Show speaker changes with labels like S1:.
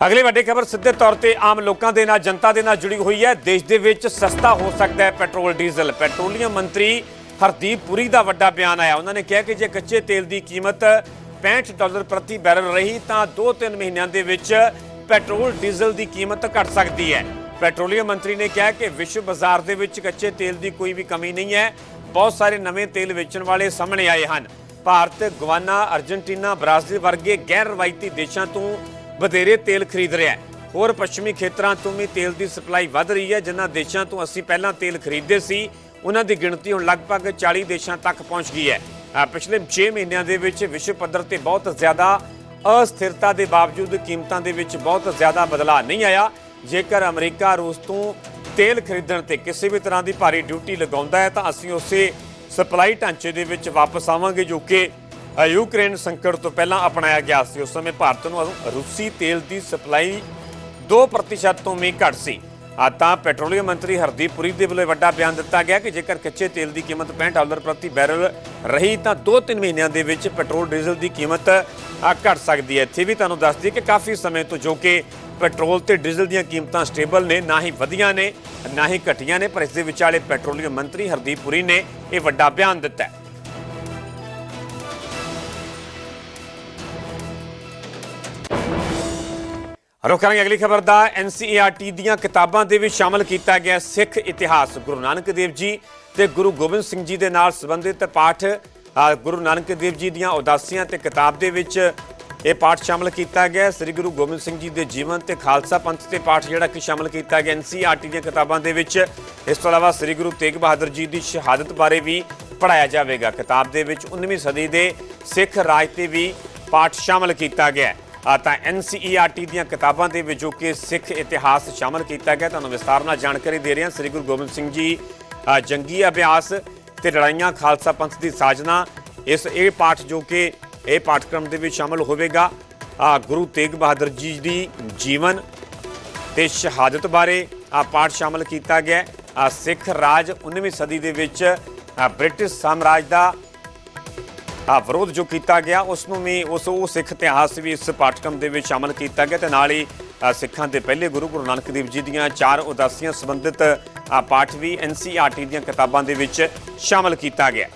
S1: ਅਗਲੀ ਵੱਡੀ ਖਬਰ ਸਿੱਧੇ ਤੌਰ ਤੇ ਆਮ ਲੋਕਾਂ ਦੇ ਨਾਲ, ਜਨਤਾ ਦੇ ਨਾਲ ਜੁੜੀ ਹੋਈ ਹੈ। ਦੇਸ਼ ਦੇ ਵਿੱਚ ਸਸਤਾ ਹੋ ਸਕਦਾ ਹੈ ਪੈਟਰੋਲ, ਡੀਜ਼ਲ। ਪੈਟਰੋਲੀਅਮ ਮੰਤਰੀ ਹਰਦੀਪ ਪੁਰੀ ਦਾ ਵੱਡਾ ਬਿਆਨ ਆਇਆ। ਉਹਨਾਂ ਨੇ ਕਿਹਾ ਕਿ ਜੇ ਕੱਚੇ ਤੇਲ ਦੀ ਕੀਮਤ 65 ਡਾਲਰ ਪ੍ਰਤੀ ਬੈਰਲ ਰਹੀ, ਤਾਂ 2-3 ਮਹੀਨਿਆਂ ਦੇ ਵਿੱਚ ਪੈਟਰੋਲ, ਡੀਜ਼ਲ ਦੀ ਕੀਮਤ ਘਟ ਸਕਦੀ ਹੈ। ਪੈਟਰੋਲੀਅਮ ਮੰਤਰੀ ਨੇ ਕਿਹਾ ਕਿ ਵਿਸ਼ਵ ਬਾਜ਼ਾਰ ਦੇ ਵਿੱਚ ਕੱਚੇ ਤੇਲ ਦੀ ਕੋਈ ਵੀ ਕਮੀ ਨਹੀਂ ਹੈ। ਬਹੁਤ ਸਾਰੇ ਨਵੇਂ ਤੇਲ ਵੇਚਣ ਵਾਲੇ ਸਾਹਮਣੇ ਆਏ ਹਨ। ਭਾਰਤ ਗਵਾਨਾ ਅਰਜਨਟੀਨਾ, ਬ੍ਰਾਜ਼ੀਲ ਵਰਗੇ ਗੈਰ ਰਵਾਇਤੀ ਦੇਸ਼ਾਂ ਤੋਂ ਵਧੇਰੇ ਤੇਲ ਖਰੀਦ ਰਿਹਾ ਹੈ। ਹੋਰ ਪੱਛਮੀ ਖੇਤਰਾਂ ਤੋਂ ਵੀ ਤੇਲ ਦੀ ਸਪਲਾਈ ਵੱਧ ਰਹੀ ਹੈ। ਜਿਨ੍ਹਾਂ ਦੇਸ਼ਾਂ ਤੋਂ ਅਸੀਂ ਪਹਿਲਾਂ ਤੇਲ ਖਰੀਦਦੇ ਸੀ, ਉਹਨਾਂ ਦੀ ਗਿਣਤੀ ਹੁਣ ਲਗਭਗ 40 ਦੇਸ਼ਾਂ ਤੱਕ ਪਹੁੰਚ ਗਈ ਹੈ। ਪਿਛਲੇ 6 ਮਹੀਨਿਆਂ ਦੇ ਵਿੱਚ ਵਿਸ਼ਵ ਪੱਧਰ ਤੇ ਬਹੁਤ ਜ਼ਿਆਦਾ ਅਸਥਿਰਤਾ ਦੇ ਬਾਵਜੂਦ ਕੀਮਤਾਂ ਦੇ ਵਿੱਚ ਬਹੁਤ ਜ਼ਿਆਦਾ ਬਦਲਾਅ ਨਹੀਂ ਆਇਆ। ਜੇਕਰ ਅਮਰੀਕਾ ਰੂਸ ਤੋਂ ਤੇਲ ਖਰੀਦਣ ਤੇ ਕਿਸੇ ਵੀ ਤਰ੍ਹਾਂ ਦੀ ਭਾਰੀ ਡਿਊਟੀ ਲਗਾਉਂਦਾ ਹੈ, ਤਾਂ ਅਸੀਂ ਉਸੇ ਸਪਲਾਈ ਢਾਂਚੇ ਦੇ ਵਿੱਚ ਵਾਪਸ ਆਵਾਂਗੇ, ਜੋ ਕਿ ਯੂਕਰੇਨ ਸੰਕਟ ਤੋਂ ਪਹਿਲਾਂ ਅਪਣਾਇਆ ਗਿਆ ਸੀ। ਉਸ ਸਮੇਂ ਭਾਰਤ ਨੂੰ ਰੂਸੀ ਤੇਲ ਦੀ ਸਪਲਾਈ 2% ਤੋਂ ਵੀ ਘੱਟ ਸੀ। ਆ ਤਾਂ ਪੈਟਰੋਲੀਅਮ ਮੰਤਰੀ ਹਰਦੀਪ ਪੁਰੀ ਦੇ ਵੱਲੋਂ ਇਹ ਵੱਡਾ ਬਿਆਨ ਦਿੱਤਾ ਗਿਆ ਕਿ ਜੇਕਰ ਕੱਚੇ ਤੇਲ ਦੀ ਕੀਮਤ 65 ਡਾਲਰ ਪ੍ਰਤੀ ਬੈਰਲ ਰਹੀ ਤਾਂ 2-3 ਮਹੀਨਿਆਂ ਦੇ ਵਿੱਚ ਪੈਟਰੋਲ ਡੀਜ਼ਲ ਦੀ ਕੀਮਤ ਆ, ਘਟ ਸਕਦੀ ਹੈ। ਇੱਥੇ ਵੀ ਤੁਹਾਨੂੰ ਦੱਸ ਦਈਏ ਕਿ ਕਾਫੀ ਸਮੇਂ ਤੋਂ ਜੋ ਕਿ ਪੈਟਰੋਲ ਤੇ ਡੀਜ਼ਲ ਦੀਆਂ ਕੀਮਤਾਂ ਸਟੇਬਲ ਨੇ ਨਾ ਹੀ ਵਧੀਆਂ ਨੇ ਨਾ ਹੀ ਘਟੀਆਂ ਨੇ ਪਰ ਇਸ ਦੇ ਵਿਚਾਲੇ ਪੈਟਰੋਲੀਅਮ ਮੰਤਰੀ ਹਰਦੀਪ ਪੁਰੀ ਨੇ ਇਹ ਵੱਡਾ ਬਿਆਨ ਦਿੱਤਾ ਹੈ। ਰੁਕ ਕਰਾਂਗੇ ਅਗਲੀ ਖਬਰ ਦਾ ਐਨਸੀਈਆਰਟੀ ਦੀਆਂ ਕਿਤਾਬਾਂ ਦੇ ਵਿੱਚ ਸ਼ਾਮਲ ਕੀਤਾ ਗਿਆ ਸਿੱਖ ਇਤਿਹਾਸ। ਗੁਰੂ ਨਾਨਕ ਦੇਵ ਜੀ ਤੇ ਗੁਰੂ ਗੋਬਿੰਦ ਸਿੰਘ ਜੀ ਦੇ ਨਾਲ ਸੰਬੰਧਿਤ ਪਾਠ ਗੁਰੂ ਨਾਨਕ ਦੇਵ ਜੀ ਦੀਆਂ ਉਦਾਸੀਆਂ ਤੇ ਕਿਤਾਬ ਦੇ ਵਿੱਚ ਇਹ ਪਾਠ ਸ਼ਾਮਲ ਕੀਤਾ ਗਿਆ। ਸ੍ਰੀ ਗੁਰੂ ਗੋਬਿੰਦ ਸਿੰਘ ਜੀ ਦੇ ਜੀਵਨ ਤੇ ਖਾਲਸਾ ਪੰਥ ਤੇ ਪਾਠ ਜਿਹੜਾ ਕਿ ਸ਼ਾਮਲ ਕੀਤਾ ਗਿਆ ਐਨਸੀਈਆਰਟੀ ਦੀਆਂ ਕਿਤਾਬਾਂ ਦੇ ਵਿੱਚ। ਇਸ ਤੋਂ ਇਲਾਵਾ ਸ੍ਰੀ ਗੁਰੂ ਤੇਗ ਬਹਾਦਰ ਜੀ ਦੀ ਸ਼ਹਾਦਤ ਬਾਰੇ ਵੀ ਪੜਾਇਆ ਜਾਵੇਗਾ। ਕਿਤਾਬ ਦੇ ਵਿੱਚ 19ਵੀਂ ਸਦੀ ਦੇ ਸਿੱਖ ਰਾਜ ਤੇ ਵੀ ਪਾਠ ਸ਼ਾਮਲ ਕੀਤਾ ਗਿਆ। ਹੈ ਤਾਂ ਐਨਸੀਈਆਰਟੀ ਦੀਆਂ ਕਿਤਾਬਾਂ ਦੇ ਵਿੱਚ ਜੋ ਕਿ ਸਿੱਖ ਇਤਿਹਾਸ ਸ਼ਾਮਲ ਕੀਤਾ ਗਿਆ, ਤੁਹਾਨੂੰ ਵਿਸਤਾਰ ਨਾਲ ਜਾਣਕਾਰੀ ਦੇ ਰਹੇ ਹਾਂ। ਸ੍ਰੀ ਗੁਰੂ ਗੋਬਿੰਦ ਸਿੰਘ ਜੀ ਜੰਗੀ ਅਭਿਆਸ ਤੇ ਲੜਾਈਆਂ, ਖਾਲਸਾ ਪੰਥ ਦੀ ਸਾਜਨਾ, ਇਸ ਇਹ ਪਾਠ ਜੋ ਕਿ ਇਹ ਪਾਠਕ੍ਰਮ ਦੇ ਵਿੱਚ ਸ਼ਾਮਲ ਹੋਵੇਗਾ। ਗੁਰੂ ਤੇਗ ਬਹਾਦਰ ਜੀ ਦੀ ਜੀਵਨ ਤੇ ਸ਼ਹਾਦਤ ਬਾਰੇ ਆ ਪਾਠ ਸ਼ਾਮਲ ਕੀਤਾ ਗਿਆ। ਸਿੱਖ ਰਾਜ 19ਵੀਂ ਸਦੀ ਦੇ ਵਿੱਚ ਬ੍ਰਿਟਿਸ਼ ਸਾਮਰਾਜ ਦਾ ਵਿਰੋਧ ਜੋ ਕੀਤਾ ਗਿਆ, ਉਸ ਨੂੰ ਵੀ, ਉਸ, ਉਹ ਸਿੱਖ ਇਤਿਹਾਸ ਵੀ ਇਸ ਪਾਠਕ੍ਰਮ ਦੇ ਵਿੱਚ ਸ਼ਾਮਲ ਕੀਤਾ ਗਿਆ ਤੇ ਨਾਲ ਹੀ ਸਿੱਖਾਂ ਦੇ ਪਹਿਲੇ ਗੁਰੂ ਗੁਰੂ ਨਾਨਕ ਦੇਵ ਜੀ ਦੀਆਂ ਚਾਰ ਉਦਾਸੀਆਂ ਸੰਬੰਧਿਤ ਪਾਠ ਵੀ ਐਨਸੀਈਆਰਟੀ ਦੀਆਂ ਕਿਤਾਬਾਂ ਦੇ ਵਿੱਚ ਸ਼ਾਮਲ ਕੀਤਾ ਗਿਆ।